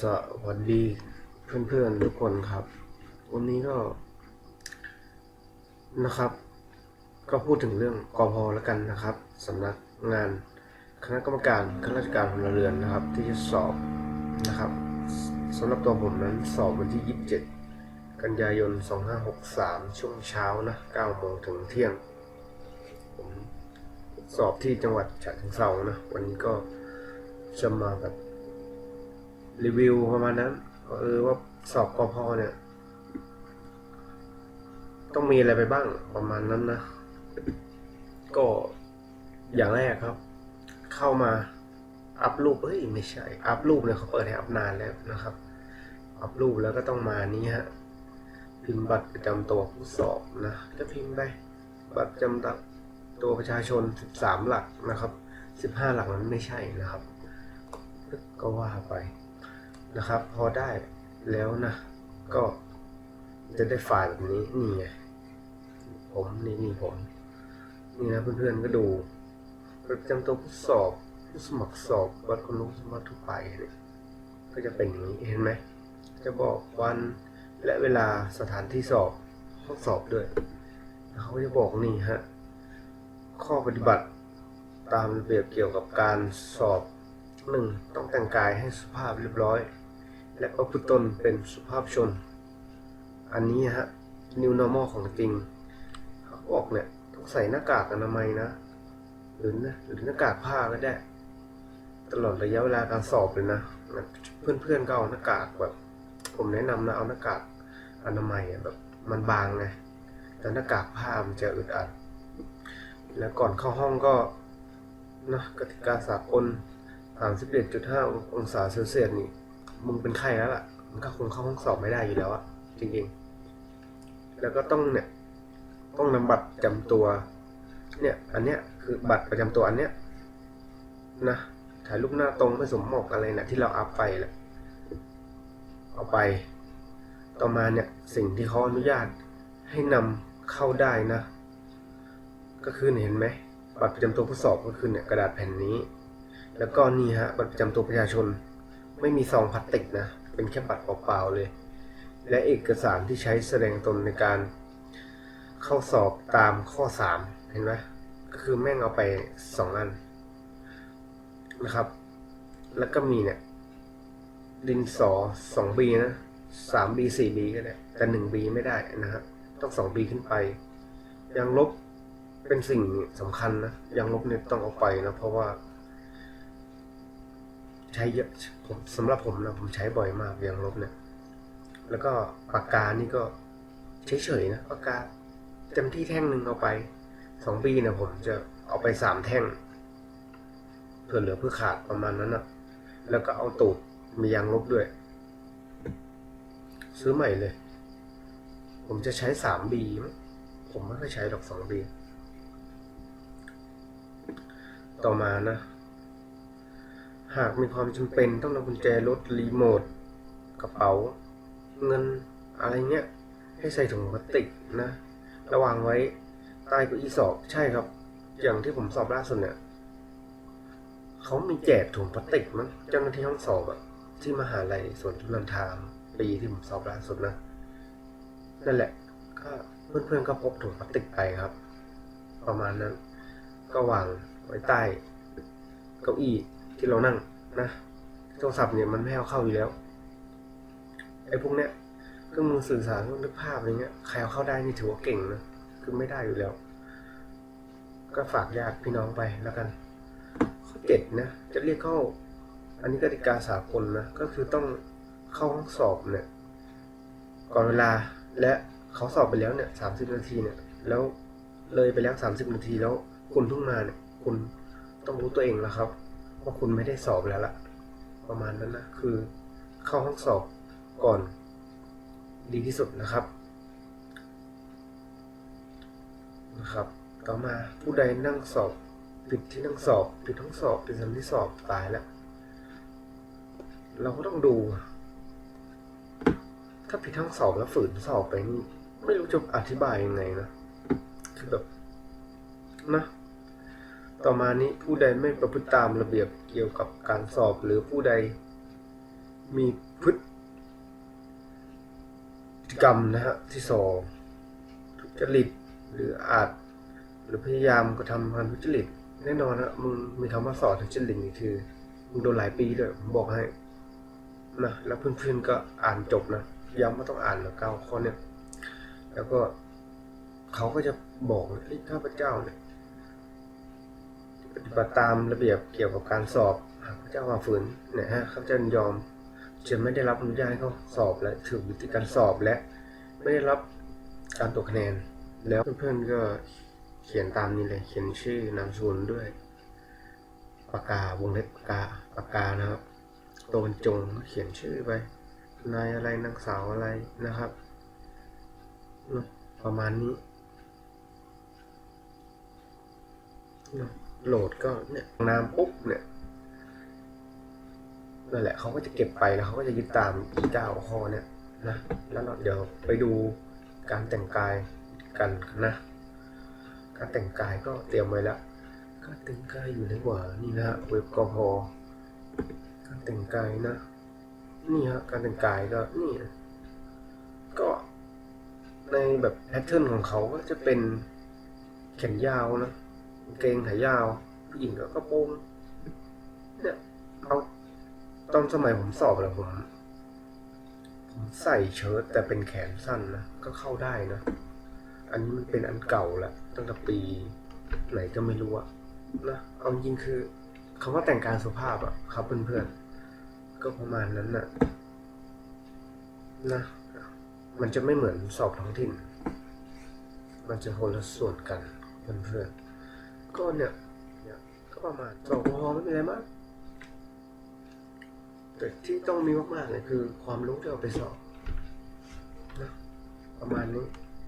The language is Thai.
สวัสดีเพื่อนๆทุกคนครับ วันนี้ก็นะครับ ก็พูดถึงเรื่องกอพอแล้วกันนะครับสำนักงานคณะกรรมการข้าราชการพลเรือนนะครับ ที่จะสอบนะครับสำหรับตัวผมนั้นสอบวันที่ 27 กันยายน 2563 ช่วงเช้านะ9โมงถึงเที่ยงผมสอบที่จังหวัดฉะเชิงเทรานะ วันนี้ก็จะมาแบบ รีวิวประมาณนั้นเออว่าสอบกอพอเนี่ย ต้องมีอะไรไปบ้างประมาณนั้นนะ ก็อย่างแรกครับ เข้ามาอัพรูปเฮ้ยไม่ใช่ อัพรูปเนี่ยเขาเปิดให้อัพนานแล้วนะครับ อัพรูปแล้วก็ต้องมานี้ฮะพิมพ์บัตรประจำตัวผู้สอบนะก็พิมพ์ไปบัตรประจำตัวประชาชน 13 หลักนะครับ 15 หลักนั้นไม่ใช่นะครับ ก็ว่าไป นะครับ พอได้แล้วนะ ก็จะได้ไฟล์แบบนี้นี่ไงผมนี่นี่ผม นี่นะเพื่อนๆก็ดูประจำตัวผู้สอบผู้สมัครสอบวัดคนรู้สมัครทั่วไปเนี่ยก็จะเป็นอย่างนี้เห็นไหมจะบอกวันและเวลาสถานที่สอบห้องสอบด้วยเขาจะบอกนี่ฮะข้อปฏิบัติตามระเบียบเกี่ยวกับการสอบหนึ่งต้องแต่งกายให้สุภาพเรียบร้อย และประพฤติตนเป็นสุภาพชน อันนี้ฮะ new normal ของจริงเขาบอกเนี่ยต้องใส่หน้ากากอนามัยนะ หรือนะหรือหน้ากากผ้าก็ได้ ตลอดระยะเวลาการสอบเลยนะ เพื่อนๆก็เอาหน้ากากแบบ ผมแนะนำนะเอาหน้ากากอนามัยแบบมันบางไงแต่หน้ากากผ้ามันจะอึดอัด แล้วก่อนเข้าห้องก็นะกติกาสากลสามสิบเอ็ดจุดห้าองศาเซลเซียสนี่ มึงเป็นไข้แล้วล่ะมันก็คงเข้าห้องสอบไม่ได้อยู่แล้วอะจริงๆ แล้วก็ต้องเนี่ยต้องนำบัตรประจำตัว เนี่ย อันเนี้ยคือบัตรประจำตัวอันเนี้ยนะถ่ายรูปหน้าตรงไม่สมหมอกอะไรนะที่เราอัพไปแหละเอาไป ต่อมาเนี่ยสิ่งที่เขาอนุญาตให้นำเข้าได้นะ ก็คือเห็นไหมบัตรประจำตัวผู้สอบก็คือเนี่ยกระดาษแผ่นนี้ แล้วก็นี่ฮะบัตรประจำตัวประชาชน ไม่มีซองพลาสติกนะ เป็นแค่บัตรเปล่าๆเลย และเอกสารที่ใช้แสดงตนในการเข้าสอบตามข้อ 3 เห็นไหมก็คือแม่งเอาไปสองอันนะครับ แล้วก็มีเนี่ยดินสอสองบีนะสามบีสี่บีก็ได้ แต่หนึ่งบีไม่ได้นะครับต้องสองบีขึ้นไปยางลบเป็นสิ่งสำคัญนะยางลบเนี่ยต้องเอาไปนะ เพราะว่า ใช้เยอะผมสำหรับผมนะผมใช้บ่อยมากยางลบเนี่ย แล้วก็ปากกานี่ก็เฉยๆนะปากกาเต็มที่แท่งหนึ่งเอาไปสองปีเนี่ยผมจะเอาไปสามแท่งเพื่อเหลือเพื่อขาดประมาณนั้นนะแล้วก็เอาตูดมียางลบด้วย ซื้อใหม่เลย ผมจะใช้สามบีผมไม่ค่อยใช้หรอกสองบีต่อมานะ หากมีความจำเป็นต้องนำกุญแจรถรีโมทกระเป๋า เงินอะไรเงี้ย ให้ใส่ถุงพลาสติกนะ ระวางไว้ใต้เก้าอี้สอบใช่ครับ อย่างที่ผมสอบล่าสุดเนี่ยเขามีแจกถุงพลาสติกมั้งเจ้าหน้าที่ห้องสอบอะที่มหาลัยสวนทุนันทามปีที่ผมสอบล่าสุดนะนั่นแหละ ก็เพื่อนๆก็พกถุงพลาสติกไปครับ ประมาณนั้น ก็วางไว้ใต้เก้าอี้ ที่เรานั่งนะโทรศัพท์เนี่ยมันไม่ให้เอาเข้าอยู่แล้วไอ้พวกเนี้ยเครื่องมือสื่อสารเครื่องนึกภาพอะไรเงี้ยใครเอาเข้าได้นี่ถือว่าเก่งนะคือไม่ได้อยู่แล้ว ก็ฝากญาติพี่น้องไปแล้วกันข้อเจ็ดนะจะเรียกเข้า อันนี้กติกาสากลนะก็คือต้องเข้าห้องสอบเนี่ยก่อนเวลาและเขาสอบไปแล้วเนี่ยสามสิบนาทีเนี่ยแล้วเลยไปแล้วสามสิบนาทีแล้วคุณเพิ่งมาเนี่ยคุณต้องรู้ตัวเองแล้วครับ ว่าคุณไม่ได้สอบแล้วล่ะ ประมาณนั้นนะคือเข้าห้องสอบก่อนดีที่สุดนะครับนะครับ ต่อมาผู้ใดนั่งสอบผิดที่นั่งสอบผิดทั้งสอบผิดสัที่สอบตายแล้วเราก็ต้องดู ถ้าผิดทั้งสอบแล้วฝืนสอบไปนี่ไม่รู้จะอธิบายยังไงนะคือแบบนะ ต่อมานี้ผู้ใดไม่ประพฤติตามระเบียบเกี่ยวกับการสอบหรือผู้ใดมีพฤติกรรมนะฮะที่สองทุจริตหรืออาจ หรือพยายามกระทำการทุจริตแน่นอนนะมึงมีคำว่าสอนทุจริตนี่คือมึงโดนหลายปีด้วยผมบอกให้นะแล้วเพื่อนๆก็อ่านจบนะย้ำว่าต้องอ่านนะเก้าข้อเนี่ย แล้วก็เขาก็จะบอกนะเฮ้ยข้าพเจ้าเนี่ย ปฏิบัติตามระเบียบเกี่ยวกับการสอบหากพระเจ้าฝ่าฝืนนี่ยฮะข้าพเจ้ายอมจะไม่ได้รับอนุญาตให้เขาสอบและถือวิธีการสอบและ ไม่ได้รับการตรวจคะแนน แล้วเพื่อนๆก็เขียนตามนี้เลย เขียนชื่อนามสกุลด้วยปากกาวงเล็บปากกาปากกานะครับตัวบรรจงเขียนชื่อไปนายอะไรนางสาวอะไรนะครับ ประมาณนี้นะ โหลดก็เนี่ยนามปุ๊บเนี่ยนั่นแหละเขาก็จะเก็บไปแล้วเขาก็จะยึดตามอีเก้าข้อเนี่ยนะแล้วเดี๋ยวไปดูการแต่งกายกันนะ การแต่งกายก็เตรียมไว้แล้วการแต่งกายอยู่ในหัวนี่นะฮะเว็บกอพการแต่งกายนะนี่ฮะการแต่งกายก็นี่ก็ในแบบแพทเทิร์นของเขาก็จะเป็นแขนยาวนะ เกงขายาว ผู้หญิงก็กระโปรงเนี่ยเอาตอนสมัยผมสอบแล้วผมผมใส่เชิ้ตแต่เป็นแขนสั้นนะก็เข้าได้นะ อันนี้มันเป็นอันเก่าล้วตั้งแต่ปีไหนก็ไม่รู้อะนะเอาจริงคือคำว่าแต่งกายสุภาพอะครับเพื่อนๆก็ประมาณนั้นน่ะนะ มันจะไม่เหมือนสอบท้องถิ่น มันจะคนละส่วนกันเพื่อนๆ ก็เนี่ยเนี่ยก็ประมาณสอบพอไม่เป็นไรมากแต่ที่ต้องมีมากๆเลยคือความรู้ที่เอาไปสอบนะประมาณนี้